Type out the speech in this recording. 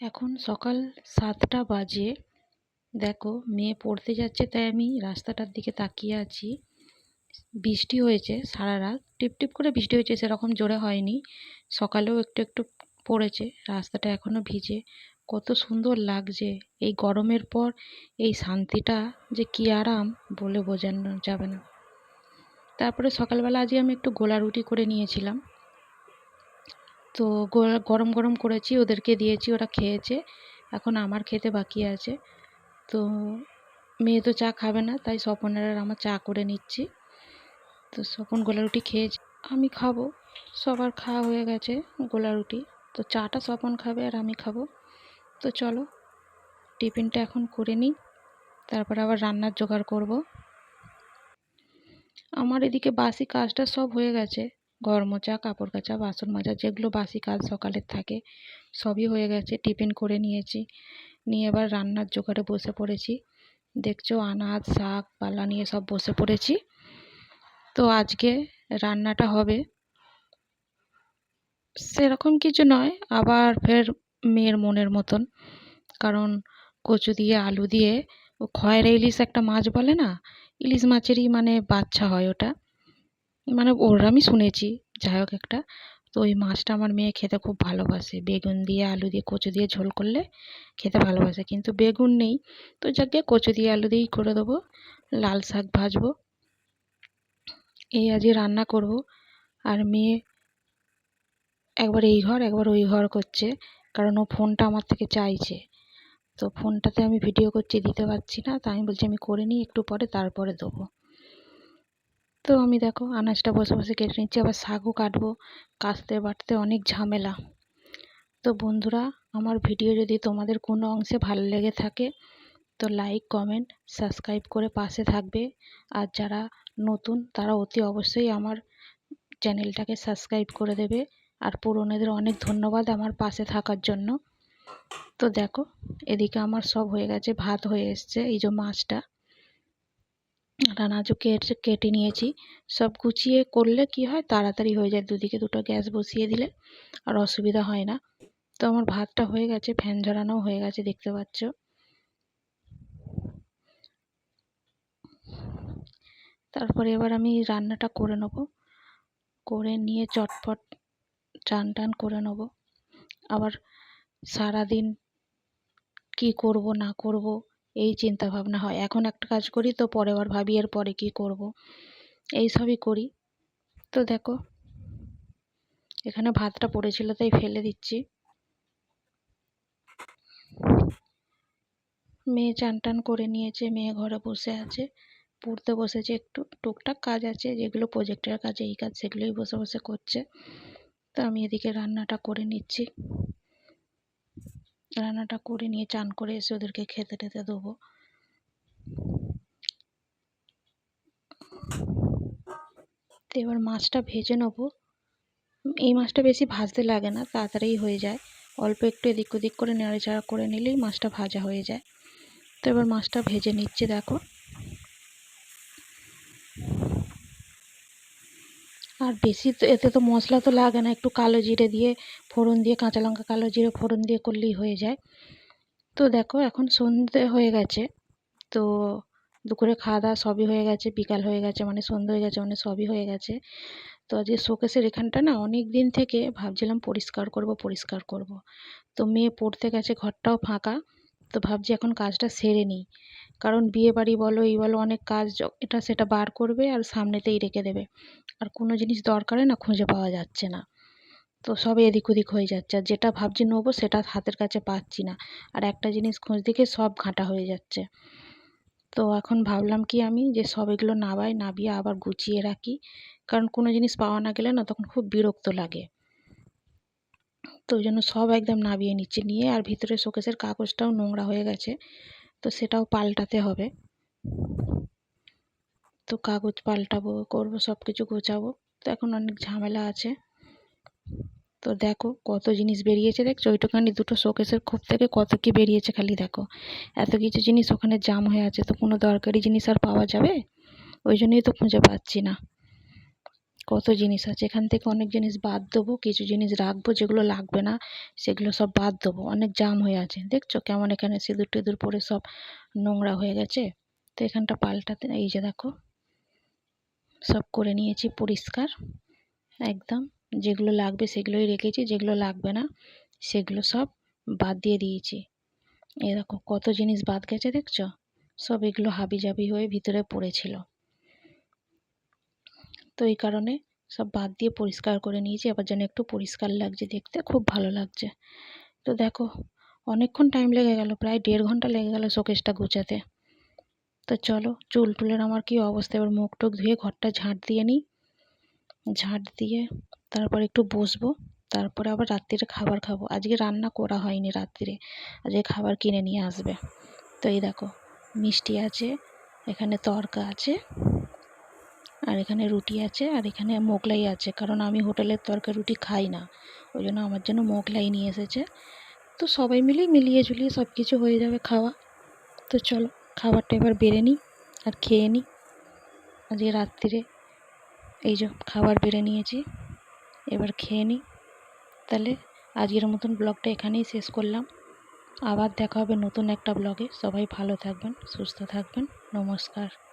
এখন সকাল সাতটা বাজে। দেখো, মেয়ে পড়তে যাচ্ছে, তাই আমি রাস্তাটার দিকে তাকিয়ে আছি। বৃষ্টি হয়েছে সারা রাত। টিপটিপ করে বৃষ্টি হয়েছে, সেরকম জোরে হয়নি। সকালেও একটু একটু পড়েছে, রাস্তাটা এখনও ভিজে। কত সুন্দর লাগছে। এই গরমের পর এই শান্তিটা যে কী আরাম বলে বোঝানো যাবে না। তারপরে সকালবেলা আজকে আমি একটু গোলা রুটি করে নিয়েছিলাম। তো গরম গরম করেছি, ওদেরকে দিয়েছি, ওরা খেয়েছে। এখন আমার খেতে বাকি আছে। তো মেয়ে তো চা খাবে না, তাই স্বপনের আর আমার চা করে নিচ্ছি। তো স্বপন গোলা রুটি খেয়েছে, আমি খাব। সবার খাওয়া হয়ে গেছে গোলা রুটি। তো চাটা স্বপন খাবে আর আমি খাব। তো চলো, টিফিনটা এখন করে নিই, তারপর আবার রান্নার জোগাড় করব। আমার এদিকে বাসি কাজটা সব হয়ে গেছে। ঘর মোছা কাপড় কাচা, বাসন মাজা, যেগুলো বাসি কাজ সকালের থাকে, সবই হয়ে গেছে, টিফিন করে নিয়েছি। নিয়ে এবার রান্নার জোগাড়ে বসে পড়েছি। দেখছ, আনাজ, শাক, পালা নিয়ে সব বসে পড়েছি। তো আজকে রান্নাটা হবে সেরকম কিছু নয়, আবার ফের মেয়ের মনের মতন। কারণ কচু দিয়ে, আলু দিয়ে, ও খয়ের ইলিশ একটা মাছ বলে না? ইলিশ মাছেরই মানে বাচ্চা হয় ওটা। মানে ওর আমি শুনেছি। যাই হোক একটা। তো ওই মাছটা আমার মেয়ে খেতে খুব ভালোবাসে। বেগুন দিয়ে, আলু দিয়ে, কচু দিয়ে ঝোল করলে খেতে ভালোবাসে। কিন্তু বেগুন নেই। তো যাকে কচু দিয়ে, আলু দিয়েই করে দেবো। লাল শাক ভাজবো। এই আজকে রান্না করব। আর মেয়ে একবার এই ঘর, একবার ওই ঘর করছে। কারণ ও ফোনটা আমার থেকে চাইছে। তো ফোনটাতে আমি ভিডিও করছি, দিতে পারছি না। তাই আমি বলছি আমি করে নিই, একটু পরে তারপরে দেবো। তো আমি দেখো আনাজটা বসে বসে কেটে নিচ্ছি, আবার শাকও কাটবো। কাটতে বাটতে অনেক ঝামেলা। তো বন্ধুরা, আমার ভিডিও যদি তোমাদের কোনো অংশে ভালো লেগে থাকে, তো লাইক কমেন্ট সাবস্ক্রাইব করে পাশে থাকবে। আর যারা নতুন, তারা অতি অবশ্যই আমার চ্যানেলটাকে সাবস্ক্রাইব করে দেবে। আর পুরনোদের অনেক ধন্যবাদ আমার পাশে থাকার জন্য। তো দেখো, এদিকে আমার সব হয়ে গেছে, ভাত হয়ে এসছে, এই যে মাছটা। আনাজও কেটে কেটে নিয়েছি। সব গুছিয়ে করলে কি হয়? তাড়াতাড়ি হয়ে যায়। দুদিকে দুটো গ্যাস বসিয়ে দিলে আর অসুবিধা হয় না। তো আমার ভাতটা হয়ে গেছে, ফ্যান ঝরানোও হয়ে গেছে, দেখতে পাচ্ছ। তারপরে এবার আমি রান্নাটা করে নেব। করে নিয়ে চটপট চান টান করে নেব। আবার সারাদিন কি করব, না করব এই চিন্তা ভাবনা হয়। এখন একটা কাজ করি তো পরে আবার ভাবি এর পরে কী করব। এই সবই করি। তো দেখো, এখানে ভাতটা পড়েছিল তাই ফেলে দিচ্ছি। মেয়ে চান টান করে নিয়েছে, মেয়ে ঘরে বসে আছে, পড়তে বসেছে একটু। টুকটাক কাজ আছে, যেগুলো প্রজেক্টের কাজ, এই কাজ সেগুলোই বসে বসে করছে। তো আমি এদিকে রান্নাটা করে নিচ্ছি। রান্নাটা করে নিয়ে চান করে এসে ওদেরকে খেতে টেতে দেবো। তো এবার মাছটা ভেজে নেব। এই মাছটা বেশি ভাজতে লাগে না তাড়াতাড়ি হয়ে যায়। অল্প একটু এদিক ওদিক করে, নেড়েচাড়া করে নিলেই মাছটা ভাজা হয়ে যায়। তো এবার মাছটা ভেজে নিচ্ছে, দেখো। আর বেশি তো এতে তো মশলা তো লাগে না, একটু কালো জিরে দিয়ে ফোড়ন দিয়ে, কাঁচা লঙ্কা কালো জিরে ফোড়ন দিয়ে করলেই হয়ে যায়। তো দেখো এখন সন্ধে হয়ে গেছে, তো দুপুরে খাওয়া দাওয়া সবই হয়ে গেছে, বিকাল হয়ে গেছে মানে সন্ধে হয়ে গেছে মানে সবই হয়ে গেছে। তো আজকে শোকেসের এখানটা না অনেক দিন থেকে ভাবছিলাম পরিষ্কার করব পরিষ্কার করব। তো মেয়ে পড়তে গেছে, ঘরটাও ফাঁকা তো ভাবছি এখন কাজটা সেরে নিই। কারণ বিয়ে বাড়ি বলো, এই বলো, অনেক কাজ এটা সেটা বার করবে আর সামনেতেই রেখে দেবে। আর কোনো জিনিস দরকারে না খুঁজে পাওয়া যাচ্ছে না। তো সব এদিক ওদিক হয়ে যাচ্ছে। আর যেটা ভাবছি নেব সেটা হাতের কাছে পাচ্ছি না। আর একটা জিনিস খোঁজ দিকে সব ঘাঁটা হয়ে যাচ্ছে। তো এখন ভাবলাম কি আমি যে সব এগুলো নাবাই, নাবিয়ে আবার গুছিয়ে রাখি। কারণ কোনো জিনিস পাওয়া না গেলে না তখন খুব বিরক্ত লাগে। তো ওই জন্য সব একদম নাবিয়ে নিচ্ছি। নিয়ে আর ভিতরে শোকেসের কাগজটাও নোংরা হয়ে গেছে, তো সেটাও পাল্টাতে হবে। তো কাগজ পাল্টাবো, করব সব কিছু গোছাবো। তো এখন অনেক ঝামেলা আছে। তো দেখো কত জিনিস বেরিয়েছে, দেখছ? ওইটুখানি দুটো শোকেসের খোপ থেকে কত কি বেরিয়েছে খালি দেখো। এত কিছু জিনিস ওখানে জাম হয়ে আছে, তো কোনো দরকারি জিনিস আর পাওয়া যাবে? ওই জন্যই তো খুঁজে পাচ্ছি না। কত জিনিস আছে। এখান থেকে অনেক জিনিস বাদ দেবো, কিছু জিনিস রাখব যেগুলো লাগবে না, সেগুলো সব বাদ দেবো। অনেক জাম হয়ে আছে। দেখছ কেমন এখানে সিঁদুর টিঁদুর পরে সব নোংরা হয়ে গেছে? তো এখানটা পাল্টাতে, এই যে দেখো, সব করে নিয়েছি পরিষ্কার। একদম, যেগুলো লাগবে সেগুলোই রেখেছি, যেগুলো লাগবে না সেগুলো সব বাদ দিয়ে দিয়েছি। দেখো, কত জিনিস বাদ গেছে, দেখছ? সব এগুলো হাবিজাবি হয়ে ভিতরে পড়েছিল। তো এই কারণে সব বাদ দিয়ে পরিষ্কার করে নিয়েছি। এবার যেন একটু পরিষ্কার লাগছে দেখতে, খুব ভালো লাগছে। তো দেখো, অনেকক্ষণ টাইম লেগে গেল, প্রায় দেড় ঘণ্টা লেগে গেল শোকেসটা গুছাতে। তো চলো, চুল টুলের আমার কি অবস্থা? এবার মুখ টুক ধুয়ে ঘরটা ঝাঁট দিয়ে নিই। ঝাঁট দিয়ে তারপর একটু বসবো, তারপরে আবার রাত্রিরে খাবার খাব। আজকে রান্না করা হয়নি রাত্রিরে, আজকে খাবার কিনে নিয়ে আসবে। তো এই দেখো, মিষ্টি আছে, এখানে তরকা আছে। আর এখানে রুটি আছে আর এখানে মোগলাই আছে। কারণ আমি হোটেলের তরকা রুটি খাই না। ওই জন্য আমার জন্য মোগলাই নিয়ে এসেছে। তো সবাই মিলেই মিলিয়ে ঝুলিয়ে সব কিছু হয়ে যাবে খাওয়া। তো চলো, খাবারটা এবার বেড়ে নিই আর খেয়ে নিই। আজকে রাত্রিরে এই যে খাবার বেড়ে নিয়েছি, এবার খেয়ে নিই। তাহলে আজকের মতন ব্লগটা এখানেই শেষ করলাম। আবার দেখা হবে নতুন একটা ব্লগে। সবাই ভালো থাকবেন, সুস্থ থাকবেন। নমস্কার।